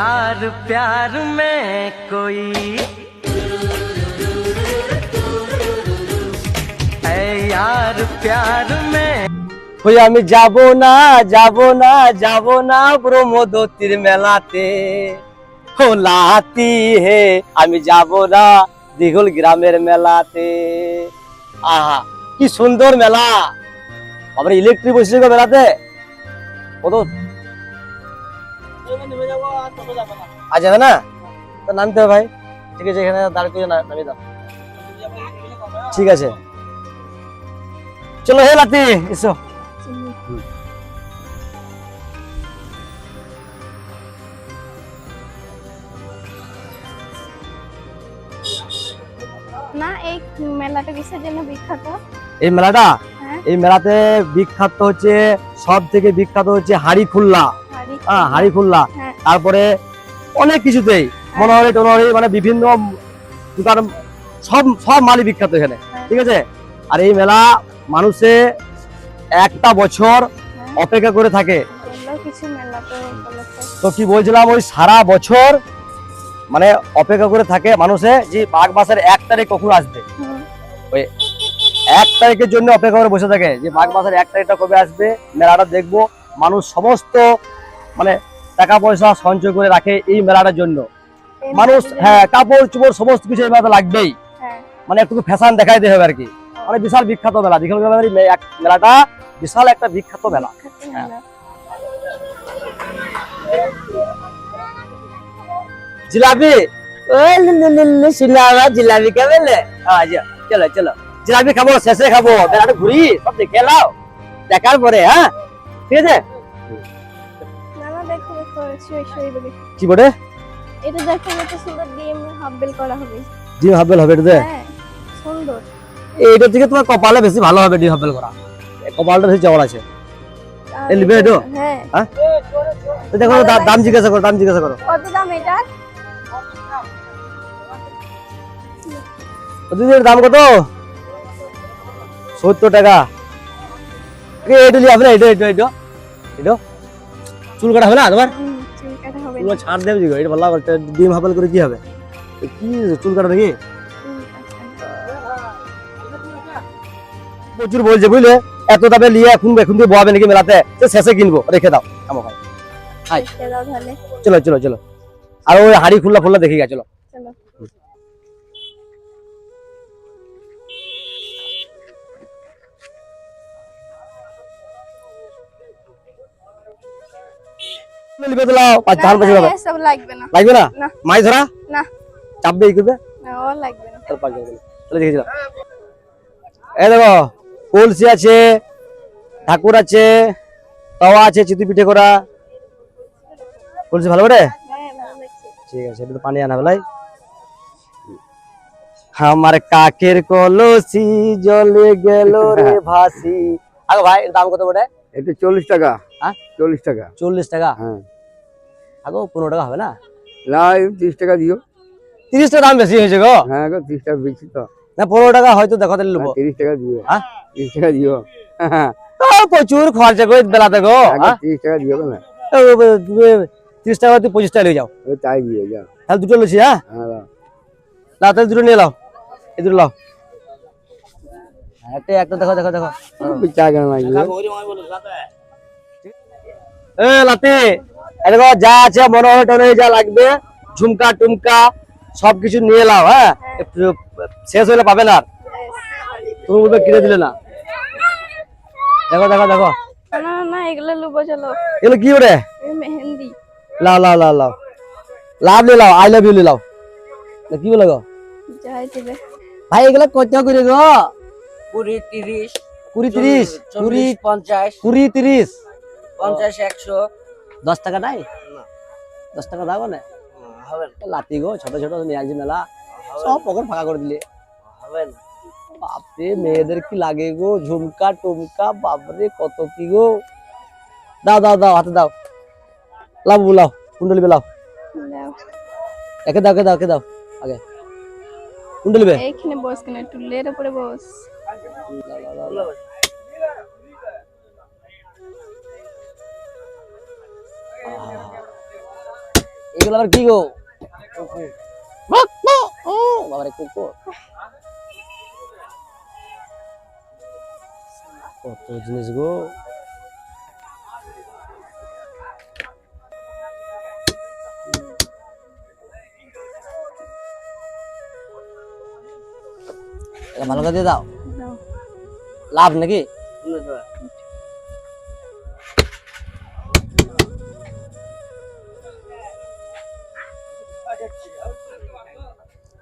यार प्यार में कोई है यार प्यार में ওই আমি যাব না যাব না যাব না ব্রহ্মদত্তির মেলাতে ও লাতি হে আমি যাব না দিঘল গ্রামের মেলাতে আহা কি সুন্দর মেলা আবার ইলেকট্রিক বসেছে গো মেলাতে কত আজ যাবে না। তো নামতে হবে ভাই। ঠিক আছে এখানে দাঁড় করে নামিয়ে দাও। ঠিক আছে। চলো হে লাতি এসো। না এই মেলাটা কিসের জন্য বিখ্যাত? এই মেলাটা? হ্যাঁ। এই মেলাতে বিখ্যাত হচ্ছে সব থেকে বিখ্যাত হচ্ছে হাড়ি খুল্লা হাড়ি হ্যাঁ হাড়ি খুল্লা। হ্যাঁ। তারপরে অনেক কিছুতেই মনোহরি টনোহরি মানে বিভিন্ন দোকান সব সব মালই বিখ্যাত এখানে হ্যাঁ। ঠিক আছে? আর এই মেলা মানুষে একটা বছর হ্যাঁ। অপেক্ষা করে থাকে। তো। কি বলছিলাম ওই সারা বছর মানে অপেক্ষা করে থাকে মানুষে যে মাঘ মাসের এক তারিখ কখন আসবে। ওই এক তারিখের জন্য অপেক্ষা করে বসে থাকে যে মাঘ মাসের এক তারিখটা কবে আসবে মেলাটা দেখব। মানুষ সমস্ত মানে টাকা পয়সা সঞ্চয় করে রাখে এই মেলাটার জন্য। মানুষ হ্যাঁ কাপড় চোপড় সমস্ত কিছু এই মেলাতে লাগবেই। হ্যাঁ। মানে একটু ফ্যাশন দেখাইতে হবে আর কি মানে বিশাল বিখ্যাত মেলা। দীঘল মেলাটা বিশাল একটা বিখ্যাত মেলা। হ্যাঁ। জিলাপি? জিলাপি খাবে আচ্ছা চলো চলো। জিলাপি খাব শেষে খাব। মেলাটা ঘুরি সব দেখে দেখার পরে হ্যাঁ? ঠিক আছে? কি বটে এটা দেখো কত সুন্দর ডিম হাফ বেল করা হবে। ডিম হাফবেল হবে এটাতে হ্যাঁ সুন্দর। এইটার থেকে তোমার কপালে বেশি ভালো হবে ডিম হাফবেল করা। কপালটা বেশি জবর আছে। আর এ নিবে এটা- এটো? হ্যাঁ? দেখো দাম জিজ্ঞাসা করো দাম জিজ্ঞাসা করো। কত দাম এটার? দিদির দাম কত? সত্তর টাকা। এটা লিয়ে হবে না এটা এটা এটা। এটা? চুল কাটা হবে না তোমার? হুম, চুল কাটা হবে চুল ছাড় দেবে দিগো এটা ভালো হবে ডিম হাফবেল করে কি হবে? এ কি চুল কাটা নাকি? হুম, আচ্ছা। প্রচুর বলছে বুঝলে? এত দামে নিয়ে এখন এখন দিয়ে বোয়াবে নাকি মেলাতে? তো শেষে কিনবো রেখে দাও আমো ভাই হাই। রেখে দাও তাহলে। চলো চলো চলো। আর ওই হাড়ি খুল্লা ফুল্লা দেখে গেছে চলো। লিবে পাঁচ ধান হবে এসব লাগবে না। লাগবে না। মাছ ধরা? না। চাপবে করবে না, ও লাগবে না। যাবে। দেখেছিলাম এই দেখো কলসি আছে ঠাকুর আছে তাওয়া আছে চিতই পিঠে করা। কলসি ভালো করে? হ্যাঁ ঠিক আছে এটা তো পানি আনা বেলাই আমার কাকের কলসি জলে গেল রে ভাসি। আগে ভাই দাম কত বটে? এটা চল্লিশ টাকা। হ্যাঁ? চল্লিশ টাকা। চল্লিশ টাকা? হ্যাঁ। আগো পনেরো টাকা হবে না? না তিরিশ টাকা দিও। তিরিশ টাকা দাম বেশি হয়েছে গো? হ্যাঁ গো তিরিশ টাকা বেশি তো। না পনেরো টাকা হয়তো দেখো তাহলে নেব হ্যাঁ, তিরিশ টাকা দিও। হ্যাঁ? তিরিশ টাকা দিও। হ্যাঁ। প্রচুর খরচা করে বেলাতে গো হ্যাঁ? তিরিশ টাকা দিও না। তিরিশ টাকা তুই পঁচিশ টাকা নিয়ে যাও। তাই দিয়ে যাও। তাহলে দুটো লুচি হ্যাঁ? হ্যাঁ না তাহলে দুটো নিয়ে লাও এই দুটো লাও হ্যাঁ, একটা একটা দেখো দেখো দেখো ওই চা কেন লাগবে এ লাতে এই দেখো যা আছে মনোহর টনোহর যা লাগবে ঝুমকা টুমকা সবকিছু নিয়ে লাও হ্যাঁ একটু শেষ হলে পাবে না আর। তুমি বলবে কিনে দিলে না দেখো দেখো দেখো না না না এগুলো লুবো চলো এগুলো কি ওরে এই মেহেন্দি লাও লাও লাও লাও লাভ নিয়ে লাও আই লাভ ইউ নিয়ে লাও না কি বলে গো যাই দিবে ভাই এগুলো কত করে গো কুড়ি তিরিশ কুড়ি তিরিশ কুড়ি চল্লিশ পঞ্চাশ কুড়ি তিরিশ। পঞ্চাশ একশো। দশ টাকা নাই? দশ টাকা দাও না হবে লাতি গো ছোট ছোট নিয়ে আসছি মেলা। সব পকেট ফাঁকা করে দিলে। হবে না। বাপরে মেয়েদের কি লাগে গো? ঝুমকা টুমকা বাপরে কত কি গো? দাও দাও দাও হাতে দাও। লাভ লাও। কুণ্ডলি লাও। দাও। একে দাও একে দাও একে দাও। আগে। কুণ্ডলি বে এইখানে বস কেন উপরে বস। এগুলো আবার কি গো ও বাবারে কুকুর কত জিনিস গো এটা ভালো করে দিয়ে দাও দাও। লাভ নাকি?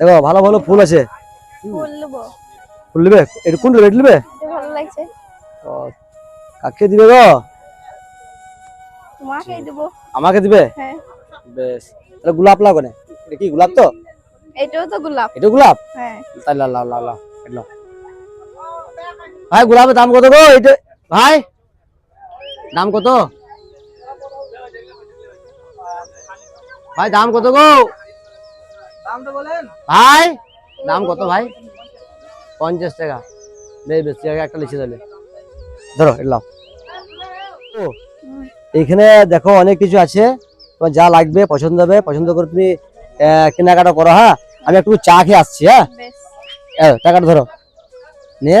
দেখো ভালো ভালো ফুল আছে। ফুল নেবে এটা কোন রেট নেবে এটা ভালো লাগছে। কাকে দিবে গো? তোমাকেই দেবো। আমাকে দিবে? হ্যাঁ। বেশ। তাহলে গোলাপ লাও কেন এটা কি গোলাপ তো? এটাও তো গোলাপ। এটা গোলাপ? হ্যাঁ। তাহলে লাও লাও লাও এটা লাও। ভাই গোলাপের দাম কত গো? এটা ভাই দাম কত? ভাই দাম কত গো? ভাই দাম কত ভাই? পঞ্চাশ টাকা। বেশ বেশি আছে, একটা লিখে দিলে। ধরো এটা লাও ও, এইখানে দেখো অনেক কিছু আছে। তোমার যা লাগবে পছন্দ হবে পছন্দ করে তুমি আহ, কেনাকাটা করো হ্যাঁ? আমি একটু চা খেয়ে আসছি হ্যাঁ? টাকাটা ধরো। নিয়ে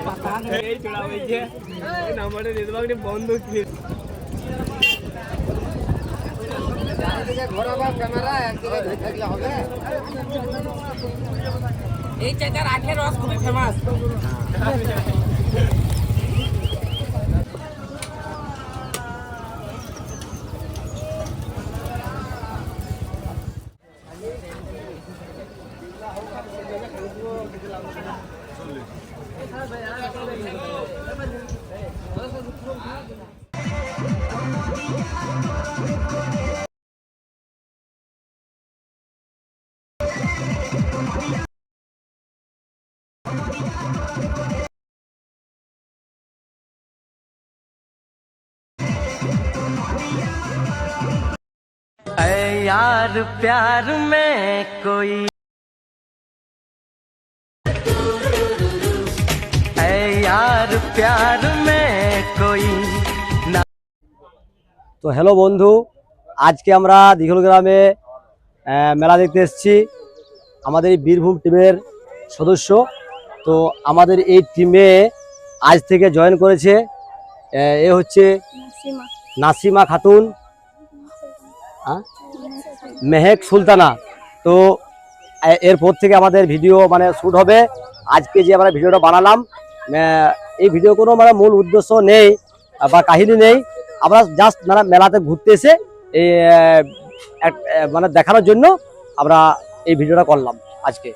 সমস্ত দর্শক মণ্ডলীকে জানাই বন্ধুরা এই জায়গার আখের রস খুবই ফেমাস यार प्यार में कोई यार प्यार में कोई তো হ্যালো বন্ধু আজকে আমরা দিঘল গ্রামে আহ, মেলা দেখতে এসেছি আমাদের এই বীরভূম টিমের সদস্য তো আমাদের এই টিমে আজ থেকে জয়েন করেছে আহ, এ হচ্ছে সীমা নাসিমা খাতুন হ্যাঁ? মেহেক সুলতানা। তো এরপর থেকে আমাদের ভিডিও মানে শ্যুট হবে। আজকে যে আমরা ভিডিওটা বানালাম এই ভিডিও কোনো মানে মূল উদ্দেশ্য নেই বা কাহিনী নেই। আমরা জাস্ট মানে মেলাতে ঘুরতে এসে মানে দেখানোর জন্য আমরা এই ভিডিওটা করলাম আজকে।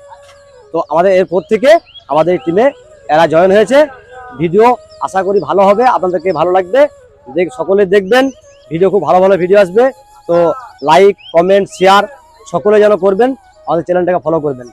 তো আমাদের এরপর থেকে আমাদের টিমে এরা জয়েন হয়েছে। ভিডিও আশা করি ভালো হবে, আপনাদেরকে ভালো লাগবে। দেখ, সকলে দেখবেন, ভিডিও খুব ভালো ভালো ভিডিও আসবে। তো লাইক কমেন্ট শেয়ার সকলে যেন করবেন আমাদের চ্যানেলটাকে ফলো করবেন।